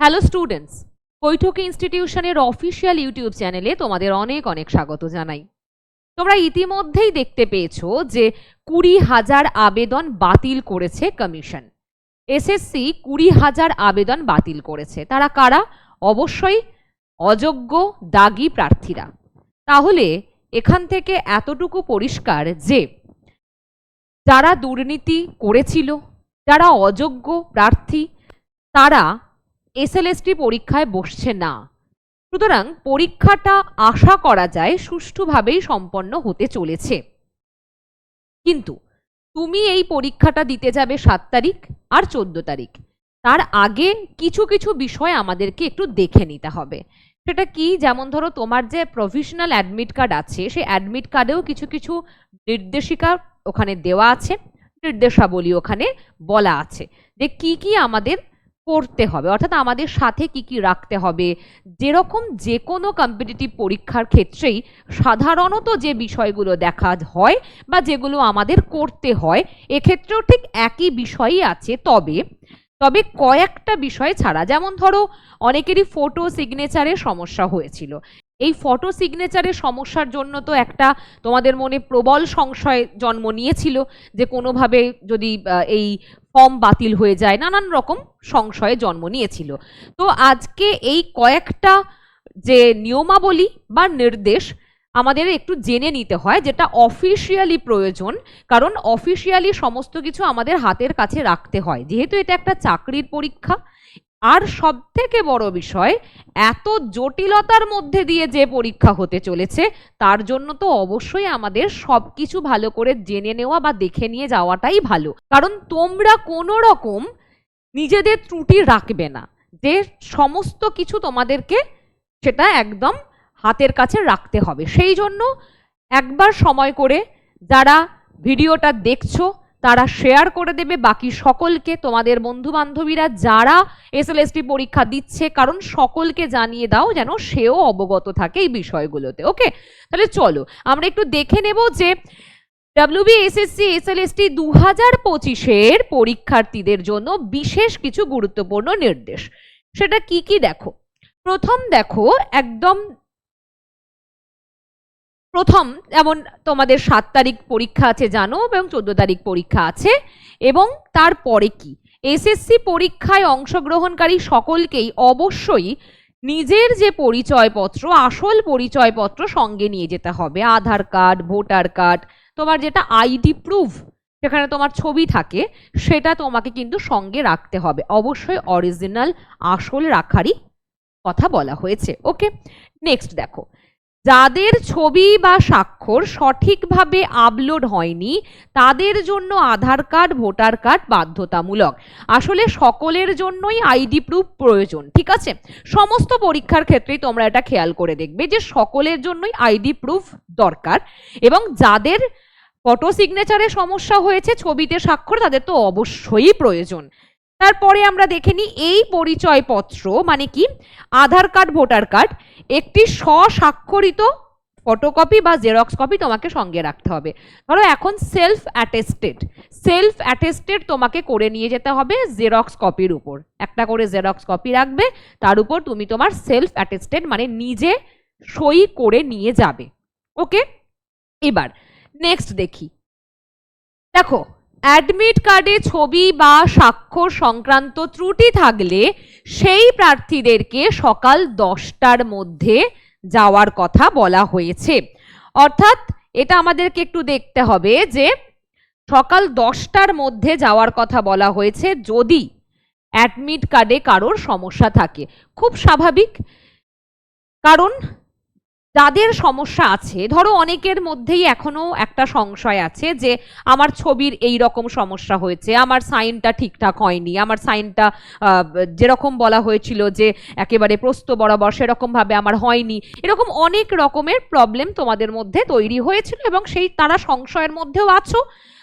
Hello students Baithaki ইনস্টিটিউশনের official YouTube চ্যানেলে তোমাদের অনেক অনেক স্বাগত জানাই। তোমরা ইতিমধ্যেই দেখতে পেয়েছ যে কুড়ি হাজার আবেদন বাতিল করেছে কমিশন। এসএসসি কুড়ি হাজার আবেদন বাতিল করেছে। তারা কারা? অবশ্যই অযোগ্য, দাগি প্রার্থীরা। তাহলে এখান থেকে এতটুকু পরিষ্কার যে যারা দুর্নীতি করেছিল, যারা অযোগ্য প্রার্থী, তারা এসএলএসটি পরীক্ষায় বসছে না। সুতরাং পরীক্ষাটা আশা করা যায় সুষ্ঠুভাবেই সম্পন্ন হতে চলেছে। কিন্তু তুমি এই পরীক্ষাটা দিতে যাবে সাত তারিখ আর চোদ্দ তারিখ। তার আগে কিছু কিছু বিষয় আমাদেরকে একটু দেখে নিতে হবে। সেটা কি? যেমন ধরো তোমার যে প্রফেশনাল অ্যাডমিট কার্ড আছে, সেই অ্যাডমিট কার্ডেও কিছু কিছু নির্দেশিকা ওখানে দেওয়া আছে, নির্দেশাবলী ওখানে বলা আছে। যে কি কি আমাদের করতে হবে। অর্থাৎ আমাদের সাথে কি কি রাখতে হবে? যেরকম যে কোনো কম্পিটিটিভ পরীক্ষার ক্ষেত্রেই সাধারণত যে বিষয়গুলো দেখা হয় বা যেগুলো আমাদের করতে হয়, এক্ষেত্রেও ঠিক একই বিষয়ই আছে। তবে তবে কয়েকটা বিষয় ছাড়া, যেমন ধরো, অনেকেরই ফটো সিগনেচারের সমস্যা হয়েছিল। এই ফটো সিগনেচারের সমস্যার জন্য তো একটা তোমাদের মনে প্রবল সংশয় জন্ম নিয়েছিল যে কোনোভাবে যদি এই ফর্ম বাতিল হয়ে যায়, নানান রকম সংশয়ে জন্ম নিয়েছিল। তো আজকে এই কয়েকটা যে নিয়মাবলী বা নির্দেশ আমাদের একটু জেনে নিতে হয়, যেটা অফিসিয়ালি প্রয়োজন, কারণ অফিসিয়ালি সমস্ত কিছু আমাদের হাতের কাছে রাখতে হয়। যেহেতু এটা একটা চাকরির পরীক্ষা আর সব থেকে বড় বিষয়, এত জটিলতার মধ্যে দিয়ে যে পরীক্ষা হতে চলেছে, তার জন্য তো অবশ্যই আমাদের সব কিছু ভালো করে জেনে নেওয়া বা দেখে নিয়ে যাওয়াটাই ভালো। কারণ তোমরা কোনো রকম নিজেদের ত্রুটি রাখবে না। যে সমস্ত কিছু তোমাদেরকে সেটা একদম হাতের কাছে রাখতে হবে। সেই জন্য একবার সময় করে যারা ভিডিওটা দেখছ তারা শেয়ার করে দেবে। বাকি সকলকে, তোমাদের বন্ধু বান্ধবীরা যারা এসএলএসটি পরীক্ষা দিচ্ছে, কারণ সকলকে জানিয়ে দাও যেন সেও অবগত থাকে এই বিষয়গুলোতে ওকে তাহলে চলো, আমরা একটু দেখে নেব যে ডাব্লিউবি এসএসসি এসএলএসটি দু হাজার পঁচিশের পরীক্ষার্থীদের জন্য বিশেষ কিছু গুরুত্বপূর্ণ নির্দেশ। সেটা কি কি দেখো? প্রথম দেখো, একদম প্রথম যেমন তোমাদের সাত তারিখ পরীক্ষা আছে জানো এবং চোদ্দ তারিখ পরীক্ষা আছে, এবং তারপরে কি? এসএসসি পরীক্ষায় অংশগ্রহণকারী সকলকেই অবশ্যই নিজের যে পরিচয়পত্র, আসল পরিচয়পত্র সঙ্গে নিয়ে যেতে হবে। আধার কার্ড, ভোটার কার্ড, তোমার যেটা আইডি প্রুফ সেখানে তোমার ছবি থাকে, সেটা তোমাকে কিন্তু সঙ্গে রাখতে হবে। অবশ্যই অরিজিনাল, আসল রাখারই কথা বলা হয়েছে। ওকে নেক্সট দেখো। যাদের ছবি বা স্বাক্ষর সঠিকভাবে আপলোড হয়নি, তাদের জন্য আধার কার্ড, ভোটার কার্ড বাধ্যতামূলক। আসলে সকলের জন্যই আইডি প্রুফ প্রয়োজন, ঠিক আছে? সমস্ত পরীক্ষার ক্ষেত্রেই তোমরা এটা খেয়াল করে দেখবে যে সকলের জন্যই আইডি প্রুফ দরকার এবং যাদের ফটো সিগনেচারে সমস্যা হয়েছে, ছবিতে স্বাক্ষর, তাদের তো অবশ্যই প্রয়োজন। তারপরে আমরা দেখে নিই এই পরিচয়পত্র মানে কি? আধার কার্ড, ভোটার কার্ড, একটি স্বস্বাক্ষরিত ফটোকপি বা জেরক্স কপি তোমাকে সঙ্গে রাখতে হবে। ধরো এখন সেলফ অ্যাটেস্টেড সেলফ অ্যাটেস্টেড তোমাকে করে নিয়ে যেতে হবে জেরক্স কপির উপর। একটা করে জেরক্স কপি রাখবে, তার উপর তুমি তোমার সেলফ অ্যাটেস্টেড মানে নিজে সই করে নিয়ে যাবে। ওকে এবার নেক্সট দেখি। দেখো অ্যাডমিট কার্ডে ছবি বা স্বাক্ষর সংক্রান্ত ত্রুটি থাকলে সেই প্রার্থীদেরকে সকাল দশটার মধ্যে যাওয়ার কথা বলা হয়েছে। অর্থাৎ এটা আমাদেরকে একটু দেখতে হবে যে সকাল দশটার মধ্যে যাওয়ার কথা বলা হয়েছে যদি অ্যাডমিট কার্ডে কারোর সমস্যা থাকে। খুব স্বাভাবিক। কারণ যাদের সমস্যা আছে। ধরো অনেকের মধ্যেই এখনও একটা সংশয় আছে যে আমার ছবির এই রকম সমস্যা হয়েছে, আমার সাইনটা ঠিকঠাক হয়নি, আমার সাইনটা যেরকম বলা হয়েছিল যে একেবারে প্রস্ত বরাবর সেরকম ভাবে আমার হয়নি, এরকম অনেক রকমের প্রবলেম তোমাদের মধ্যে তৈরি হয়েছিল এবং সেই তারা সংশয়ের মধ্যেও আছো।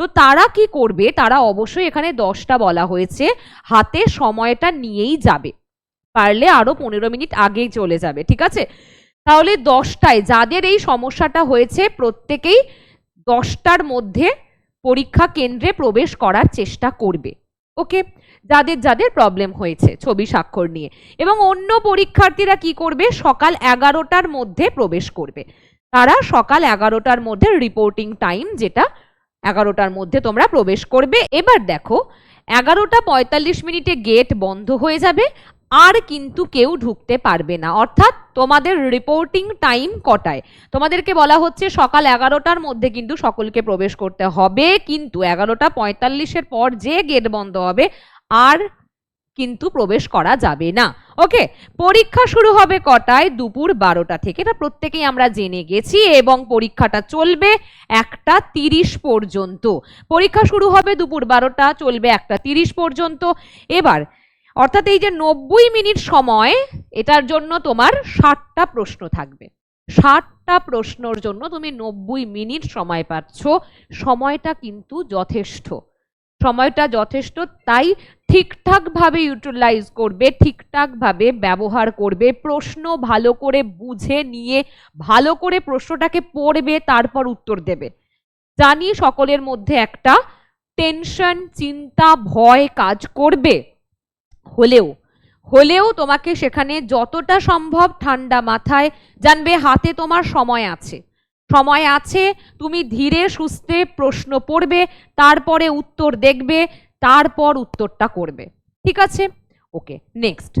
তো তারা কি করবে? তারা অবশ্যই এখানে দশটা বলা হয়েছে, হাতে সময়টা নিয়েই যাবে, পারলে আরও পনেরো মিনিট আগেই চলে যাবে, ঠিক আছে? তাহলে দশটায় যাদের এই সমস্যাটা হয়েছে প্রত্যেকেই দশটার মধ্যে পরীক্ষা কেন্দ্রে প্রবেশ করার চেষ্টা করবে ওকে যাদের যাদের প্রবলেম হয়েছে ছবি স্বাক্ষর নিয়ে। এবং অন্য পরীক্ষার্থীরা কি করবে? সকাল এগারোটার মধ্যে প্রবেশ করবে। তারা সকাল এগারোটার মধ্যে রিপোর্টিং টাইম যেটা এগারোটার মধ্যে তোমরা প্রবেশ করবে। এবার দেখো, এগারোটা পঁয়তাল্লিশ মিনিটে গেট বন্ধ হয়ে যাবে। আর কিন্তু কেউ ঢুকতে পারবে না। অর্থাৎ তোমাদের রিপোর্টিং টাইম কটায়? তোমাদেরকে বলা হচ্ছে সকাল এগারোটার মধ্যে কিন্তু সকলকে প্রবেশ করতে হবে। কিন্তু এগারোটা পঁয়তাল্লিশের পর যে গেট বন্ধ হবে, আর কিন্তু প্রবেশ করা যাবে না। ওকে পরীক্ষা শুরু হবে কটায়? দুপুর বারোটা থেকে। এটা প্রত্যেকেই আমরা জেনে গেছি এবং পরীক্ষাটা চলবে একটা তিরিশ পর্যন্ত। পরীক্ষা শুরু হবে দুপুর বারোটা, চলবে একটা তিরিশ পর্যন্ত। এবার অর্থাৎ এই যে নব্বই মিনিট সময়, এটার জন্য তোমার ষাটটা প্রশ্ন থাকবে। ষাটটা প্রশ্নর জন্য তুমি নব্বই মিনিট সময় পাচ্ছ। সময়টা কিন্তু যথেষ্ট। সময়টা যথেষ্ট, তাই ঠিকঠাকভাবে ইউটিলাইজ করবে, ঠিকঠাকভাবে ব্যবহার করবে, প্রশ্ন ভালো করে বুঝে নিয়ে, ভালো করে প্রশ্নটাকে পড়বে, তারপর উত্তর দেবে। জানি সকলের মধ্যে একটা টেনশন চিন্তা, ভয় কাজ করবে। হলেও হলেও তোমাকে সেখানে যতটা সম্ভব ঠান্ডা মাথায় জানবে, হাতে তোমার সময় আছে। সময় আছে, তুমি ধীরে সুস্থে প্রশ্ন পড়বে, তারপরে উত্তর দেখবে, তারপর উত্তরটা করবে। ঠিক আছে? Okay, next.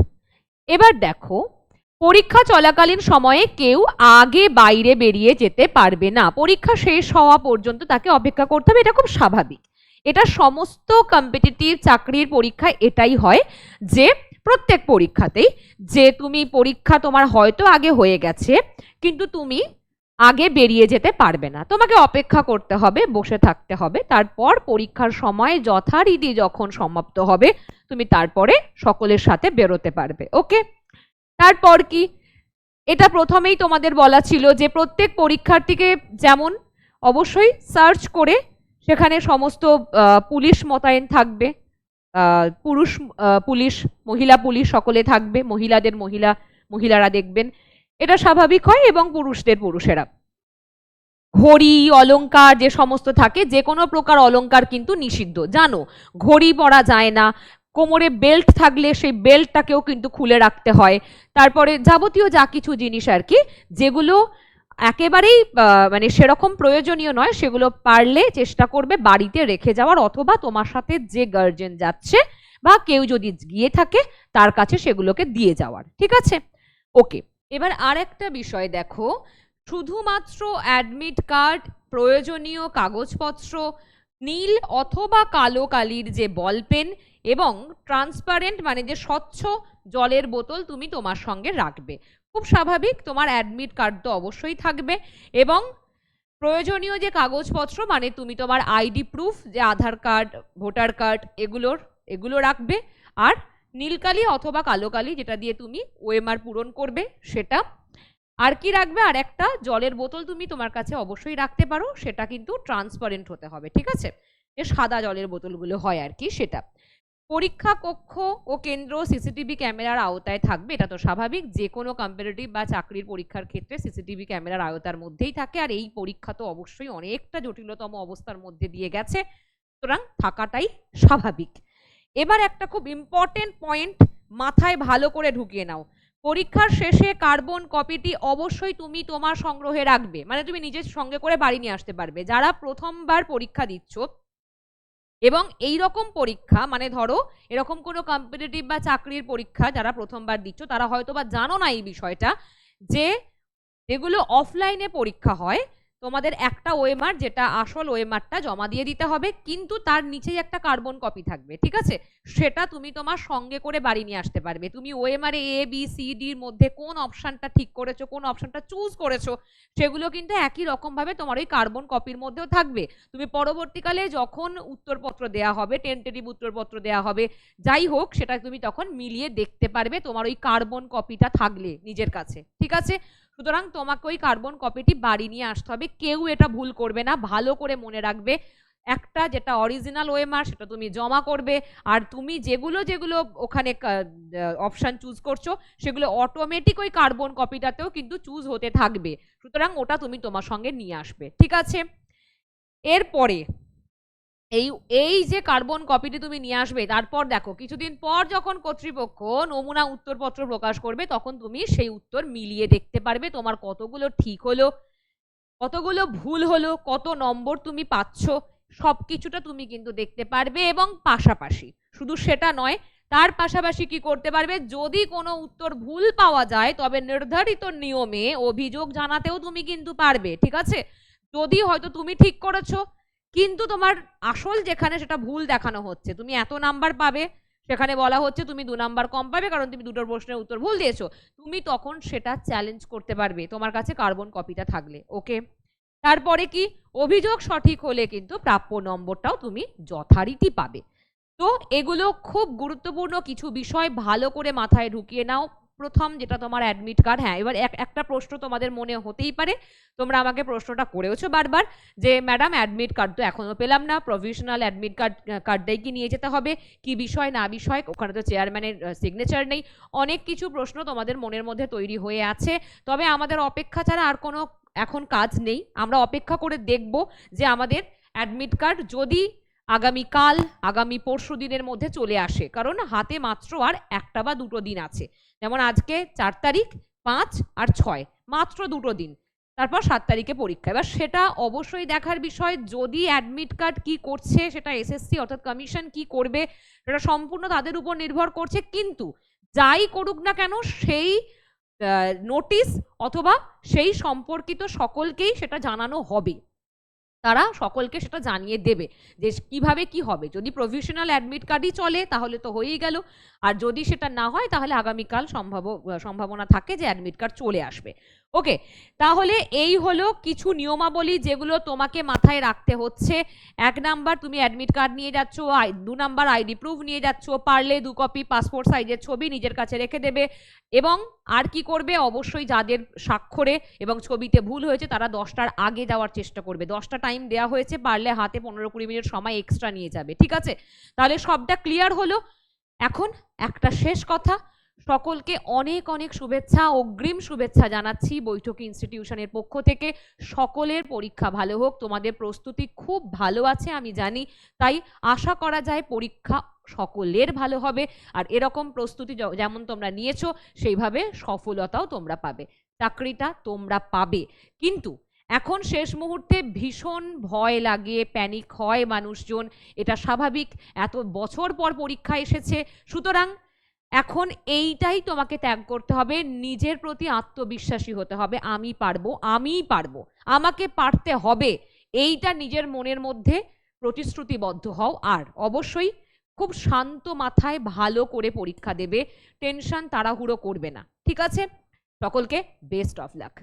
এবার দেখো, পরীক্ষা চলাকালীন সময়ে কেউ আগে বাইরে বেরিয়ে যেতে পারবে না। পরীক্ষা শেষ হওয়া পর্যন্ত তাকে অপেক্ষা করতে হবে, এটা খুব স্বাভাবিক। এটা সমস্ত কম্পিটিটিভ চাকরির পরীক্ষায় এটাই হয় যে প্রত্যেক পরীক্ষাতেই যে তুমি পরীক্ষা তোমার হয়তো আগে হয়ে গেছে, কিন্তু তুমি আগে বেরিয়ে যেতে পারবে না। তোমাকে অপেক্ষা করতে হবে, বসে থাকতে হবে। তারপর পরীক্ষার সময় যথারীতি যখন সমাপ্ত হবে, তুমি তারপরে সকলের সাথে বেরোতে পারবে। ওকে? তারপর কি? এটা প্রথমেই তোমাদের বলা ছিল যে প্রত্যেক পরীক্ষার্থীকে যেমন অবশ্যই সার্চ করে সেখানে সমস্ত পুলিশ মোতায়েন থাকবে। পুরুষ পুলিশ, মহিলা পুলিশ সকলে থাকবে। মহিলাদের মহিলা, মহিলারা দেখবেন। এটা স্বাভাবিক হয় এবং পুরুষদের পুরুষেরা। ঘড়ি, অলংকার যে সমস্ত থাকে, যে কোনো প্রকার অলংকার কিন্তু নিষিদ্ধ। জানো, ঘড়ি পরা যায় না। কোমরে বেল্ট থাকলে সেই বেল্টটাকেও কিন্তু খুলে রাখতে হয়। তারপরে যাবতীয় যা কিছু জিনিস আর কি, যেগুলো একেবারেই মানে সেরকম প্রয়োজনীয় নয়, সেগুলো পারলে চেষ্টা করবে বাড়িতে রেখে যাওয়ার অথবা তোমার সাথে যে গার্জেন যাচ্ছে বা কেউ যদি গিয়ে থাকে, তার কাছে সেগুলোকে দিয়ে যাওয়ার, ঠিক আছে? ওকে এবার আর একটা বিষয় দেখো, শুধুমাত্র অ্যাডমিট কার্ড প্রয়োজনীয় কাগজপত্র, নীল অথবা কালো কালির যে বল পেন এবং ট্রান্সপারেন্ট মানে যে স্বচ্ছ জলের বোতল তুমি তোমার সঙ্গে রাখবে। খুব স্বাভাবিক, তোমার অ্যাডমিট কার্ড তো অবশ্যই থাকবে এবং প্রয়োজনীয় যে কাগজপত্র মানে তুমি তোমার আইডি প্রুফ যে আধার কার্ড ভোটার কার্ড এগুলোর, এগুলো রাখবে। আর নীলকালি অথবা কালো কালি যেটা দিয়ে তুমি ওএমআর পূরণ করবে, সেটা। আর কি রাখবে? আর একটা, জলের বোতল তুমি তোমার কাছে অবশ্যই রাখতে পারো, সেটা কিন্তু ট্রান্সপারেন্ট হতে হবে, ঠিক আছে? যে সাদা জলের বোতলগুলো হয় আর কি, সেটা। পরীক্ষা কক্ষ ও কেন্দ্র সিসিটিভি ক্যামেরার আওতায় থাকবে, এটা তো স্বাভাবিক। যে কোনো কম্পারেটিভ বা চাকরির পরীক্ষার ক্ষেত্রে সিসিটিভি ক্যামেরার আওতার মধ্যেই থাকে, আর এই পরীক্ষা তো অবশ্যই অনেকটা জটিলতম অবস্থার মধ্যে দিয়ে গেছে। সুতরাং থাকাটাই স্বাভাবিক। এবার একটা খুব ইম্পর্টেন্ট পয়েন্ট মাথায় ভালো করে ঢুকিয়ে নাও। পরীক্ষার শেষে কার্বন কপিটি অবশ্যই তুমি তোমার সংগ্রহে রাখবে মানে তুমি নিজের সঙ্গে করে বাড়ি নিয়ে আসতে পারবে। যারা প্রথমবার পরীক্ষা দিচ্ছ এবং এই রকম পরীক্ষা মানে ধরো, এরকম কোনো কম্পিটিটিভ বা চাকরির পরীক্ষা যারা প্রথমবার দিচ্ছ, তারা হয়তো বা জানো না এই বিষয়টা, যে এগুলো অফলাইনে পরীক্ষা হয় তোমাদের একটা ওয়েমার যেটা আসল ওয়েমারটা জমা দিয়ে দিতে হবে, কিন্তু তার নিচেই একটা কার্বন কপি থাকবে, ঠিক আছে? সেটা তুমি তোমার সঙ্গে করে বাড়ি নিয়ে আসতে পারবে। তুমি ওএমআর এ, বি, সি ডির মধ্যে কোন অপশানটা ঠিক করেছ, কোন অপশনটা চুজ করেছ, সেগুলো কিন্তু একই রকমভাবে তোমার ওই কার্বন কপির মধ্যেও থাকবে। তুমি পরবর্তীকালে যখন উত্তরপত্র দেয়া হবে টেন্টেটিভ উত্তরপত্র দেয়া হবে, যাই হোক, সেটা তুমি তখন মিলিয়ে দেখতে পারবে তোমার ওই কার্বন কপিটা থাকলে নিজের কাছে, ঠিক আছে? সুতরাং তোমাকে ওই কার্বন কপিটি বাড়ি নিয়ে আসতে হবে। কেউ এটা ভুল করবে না, ভালো করে মনে রাখবে। একটা যেটা অরিজিনাল ওএমআর সেটা তুমি জমা করবে। আর তুমি যেগুলো যেগুলো ওখানে অপশান চুজ করছ, সেগুলো অটোমেটিক ওই কার্বন কপিটাতেও কিন্তু চুজ হতে থাকবে। সুতরাং ওটা তুমি তোমার সঙ্গে নিয়ে আসবে। ঠিক আছে? এরপরে এই এই যে কার্বন কপিটি তুমি নিয়ে আসবে, তারপর দেখো, কিছুদিন পর যখন কর্তৃপক্ষ নমুনা উত্তরপত্র প্রকাশ করবে, তখন তুমি সেই উত্তর মিলিয়ে দেখতে পারবে তোমার কতগুলো ঠিক হলো, কতগুলো ভুল হলো, কত নম্বর তুমি পাচ্ছ, সব কিছুটা তুমি কিন্তু দেখতে পারবে এবং পাশাপাশি। শুধু সেটা নয়, তার পাশাপাশি কি করতে পারবে, যদি কোনো উত্তর ভুল পাওয়া যায়, তবে নির্ধারিত নিয়মে অভিযোগ জানাতেও তুমি কিন্তু পারবে, ঠিক আছে? যদি হয়তো তুমি ঠিক করেছ কিন্তু তোমার আসল যেখানে সেটা ভুল দেখানো হচ্ছে। তুমি এত নাম্বার পাবে, সেখানে বলা হচ্ছে তুমি দু নাম্বার কম পাবে, কারণ তুমি দুটোর প্রশ্নের উত্তর ভুল দিয়েছ। তুমি তখন সেটা চ্যালেঞ্জ করতে পারবে, তোমার কাছে কার্বন কপিটা থাকলে ওকে তারপরে কি? অভিযোগ সঠিক হলে কিন্তু প্রাপ্য নম্বরটাও তুমি যথারীতি পাবে। তো এগুলো খুব গুরুত্বপূর্ণ কিছু বিষয়, ভালো করে মাথায় ঢুকিয়ে নাও। প্রথম যেটা তোমার অ্যাডমিট কার্ড হ্যাঁ এবার এক, একটা প্রশ্ন তোমাদের মনে হতেই পারে, তোমরা আমাকে প্রশ্নটা করেওছো বারবার, যে ম্যাডাম অ্যাডমিট কার্ড তো এখনও পেলাম না প্রভিশনাল অ্যাডমিট কার্ড কার্ডটাই কি নিয়ে যেতে হবে, কি বিষয়, না বিষয়, ওখানে তো চেয়ারম্যানের সিগনেচার নেই, অনেক কিছু প্রশ্ন তোমাদের মনের মধ্যে তৈরি হয়ে আছে, তবে আমাদের অপেক্ষা ছাড়া আর কোনো এখন কাজ নেই, আমরা অপেক্ষা করে দেখব যে আমাদের অ্যাডমিট কার্ড যদি আগামীকাল, আগামী পরশু দিনের মধ্যে চলে আসে। কারণ হাতে মাত্র আর একটা বা দুটো দিন আছে। যেমন আজকে চার তারিখ, পাঁচ আর ছয়। মাত্র দুটো দিন। তারপর সাত তারিখে পরীক্ষা। এবার সেটা অবশ্যই দেখার বিষয়, যদি অ্যাডমিট কার্ড কি করছে, সেটা এসএসসি অর্থাৎ কমিশন কি করবে, সেটা সম্পূর্ণ তাদের উপর নির্ভর করছে। কিন্তু যাই করুক না কেন, সেই নোটিশ অথবা সেই সম্পর্কিত সকলকেই সেটা জানানো হবে। তারা সকলকে সেটা জানিয়ে দেবে যে কীভাবে কি হবে। যদি প্রভিশনাল অ্যাডমিট কার্ডই চলে, তাহলে তো হয়েই গেল। আর যদি সেটা না হয়, তাহলে আগামীকাল সম্ভাব, সম্ভাবনা থাকে যে অ্যাডমিট কার্ড চলে আসবে। ওকে তাহলে এই হলো কিছু নিয়মাবলী যেগুলো তোমাকে মাথায় রাখতে হচ্ছে। এক নাম্বার, তুমি অ্যাডমিট কার্ড নিয়ে যাচ্ছ দু নাম্বার আইডি প্রুফ নিয়ে যাচ্ছ, পারলে দু কপি পাসপোর্ট সাইজের ছবি নিজের কাছে রেখে দেবে এবং আর কি করবে? অবশ্যই যাদের স্বাক্ষরে এবং ছবিতে ভুল হয়েছে, তারা দশটার আগে যাওয়ার চেষ্টা করবে। দশটা টাইম দেওয়া হয়েছে, পারলে হাতে পনেরো কুড়ি মিনিট সময় এক্সট্রা নিয়ে যাবে, ঠিক আছে? তাহলে সবটা ক্লিয়ার হলো। এখন একটা শেষ কথা সকলকে অনেক অনেক শুভেচ্ছা, অগ্রিম শুভেচ্ছা জানাচ্ছি বৈঠকি ইনস্টিটিউশনের পক্ষ থেকে। সকলের পরীক্ষা ভালো হোক, তোমাদের প্রস্তুতি খুব ভালো আছে, আমি জানি। তাই আশা করা যায় পরীক্ষা সকলের ভালো হবে, আর এরকম প্রস্তুতি যেমন তোমরা নিয়েছো, সেইভাবে সফলতাও তোমরা পাবে, চাকরিটা তোমরা পাবে। কিন্তু এখন শেষ মুহূর্তে ভীষণ ভয় লাগে প্যানিক হয় মানুষজন, এটা স্বাভাবিক। এত বছর পর পরীক্ষা এসেছে, সুতরাং এখন এইটাই তোমাকে ত্যাগ করতে হবে, নিজের প্রতি আত্মবিশ্বাসী হতে হবে, আমি পারব, আমিই পারব, আমাকে পারতে হবে। এইটা নিজের মনের মধ্যে প্রতিশ্রুতিবদ্ধ হও। আর অবশ্যই খুব শান্ত মাথায় ভালো করে পরীক্ষা দেবে, টেনশন তাড়াহুড়ো করবে না, ঠিক আছে? সকলকে বেস্ট অফ লাক